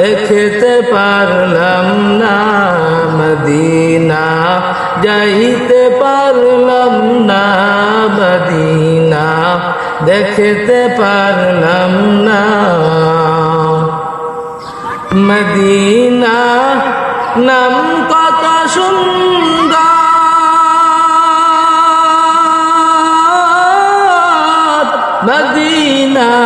দেখতে পারলাম না মদিনা, যাইতে পারলাম না মদিনা, দেখতে পারলাম না মদিনা। নাম কত সুন্দর, মদিনা।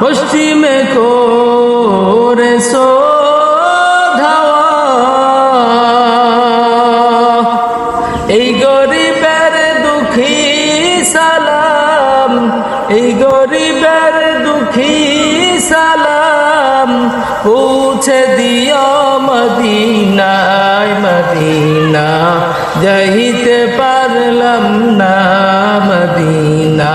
পশ্চিমে করে সো ধাওয়া এই গরিবের দুঃখী সালাম, এই গরিবের দুঃখী সালাম, পৌঁছে দিও মদিনায় মদিনা যাইতে পারলাম না মদিনা।